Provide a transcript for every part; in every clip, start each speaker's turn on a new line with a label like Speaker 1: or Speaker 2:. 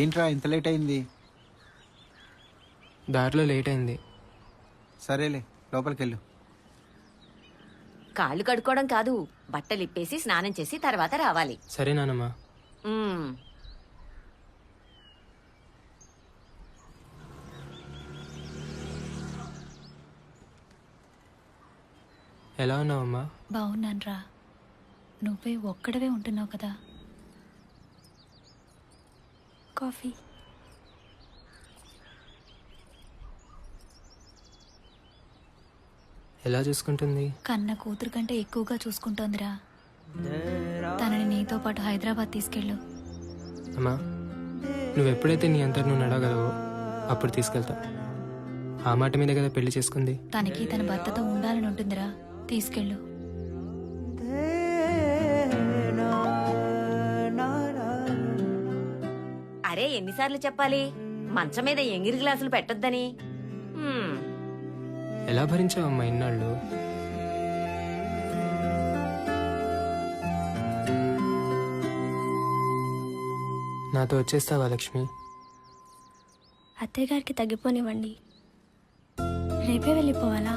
Speaker 1: ఏంట్రా ఇంత లేట్ అయింది?
Speaker 2: దారిలో లేట్ అయింది.
Speaker 1: సరేలే లోపలికి వెళ్ళు
Speaker 3: కాళ్ళు కడుక్కోవడం కాదు బట్టలు ఇప్పేసి స్నానం చేసి తర్వాత రావాలి.
Speaker 2: సరే నానమ్మ. ఎలా ఉన్నావమ్మా?
Speaker 4: బాగున్నాన్రా. నువ్వే ఒక్కడవే ఉంటున్నావు కదా. కాఫీ.
Speaker 2: ఎలా చూసుకుంటుంది?
Speaker 4: కన్న కూతురు కంటే ఎక్కువగా చూసుకుంటోందిరా. తనని నీతో పాటు హైదరాబాద్ తీసుకెళ్ళు.
Speaker 2: అమ్మా నువ్వు ఎప్పుడైతే నీ అంతటి నువ్వు నడవగలవో అప్పుడు తీసుకెళ్తా. ఆ మాట మీద కదా పెళ్ళి చేసుకుంది?
Speaker 4: తనకి తన భర్తతో ఉండాలని ఉంటుందిరా. తీసుకెళ్ళు.
Speaker 3: అరే ఎన్నిసార్లు చెప్పాలి? మంచం మీద ఎంగిరి గ్లాసులు పెట్టొద్దని.
Speaker 2: ఎలా భరించావమ్మా ఇన్నాళ్ళు? నాతో వచ్చేస్తావా లక్ష్మి?
Speaker 5: అత్తయ్య గారికి తగ్గిపోనివ్వండి. రేపే వెళ్ళిపోవాలా.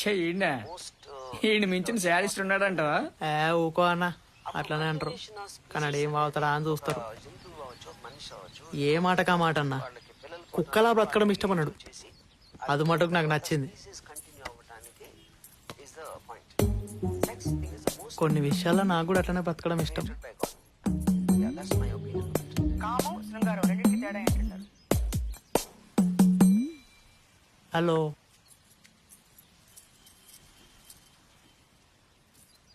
Speaker 6: చెయ్యండి ఈయన మించిన శారీస్ట్ ఉన్నాడంట
Speaker 7: ఏ ఊకో అన్న. అట్లానే అంటారు. కానీ ఏం వాగుతాడా అని చూస్తారు. ఏ మాటకా మాట అన్న? కుక్కలా బ్రతకడం ఇష్టపన్నాడు అది మటుకు నాకు నచ్చింది. కొన్ని విషయాల్లో నాకు కూడా అట్లనే బ్రతకడం ఇష్టం. హలో.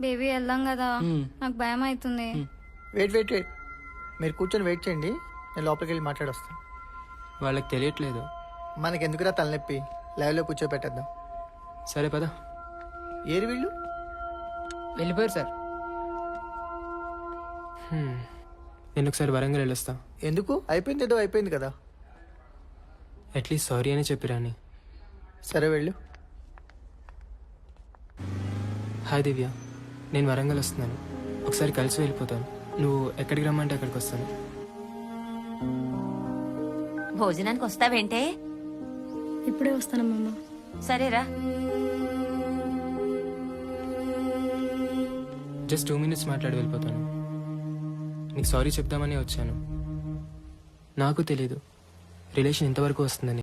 Speaker 4: బేబీ వెళ్దాం కదా. నాకు భయం అవుతుంది.
Speaker 1: Wait wait wait. మీరు కూర్చొని వెయిట్ చేయండి. నేను లోపలికి వెళ్ళి మాట్లాడొస్తాను.
Speaker 2: వాళ్ళకి తెలియట్లేదు.
Speaker 1: మనకి ఎందుకురా తలనొప్పి? లైవ్లో కూర్చోబెట్టేద్దాం.
Speaker 2: సరే పదా.
Speaker 1: ఏరి వీళ్ళు?
Speaker 6: వెళ్ళిపోయారు సార్.
Speaker 2: నేను ఒకసారి వరంగల్ వెళ్ళొస్తా.
Speaker 1: ఎందుకు? అయిపోయింది ఏదో అయిపోయింది కదా.
Speaker 2: అట్లీస్ట్ సారీ అని చెప్పిరాని
Speaker 1: సరే వెళ్ళు.
Speaker 2: హాయ్ దివ్య. నేను వరంగల్ వస్తున్నాను. ఒకసారి కలిసి వెళ్ళిపోతాను. నువ్వు ఎక్కడికి రమ్మంటే అక్కడికి వస్తాను.
Speaker 3: భోజనానికి వస్తావేంటే?
Speaker 5: ఇప్పుడే వస్తానమ్మమ్మ.
Speaker 3: సరేరా.
Speaker 2: జస్ట్ టూ మినిట్స్ మాట్లాడి వెళ్ళిపోతాను. నీకు సారీ చెప్దామని వచ్చాను. నాకు తెలీదు. రిలేషన్ ఇంతవరకు వస్తుందని.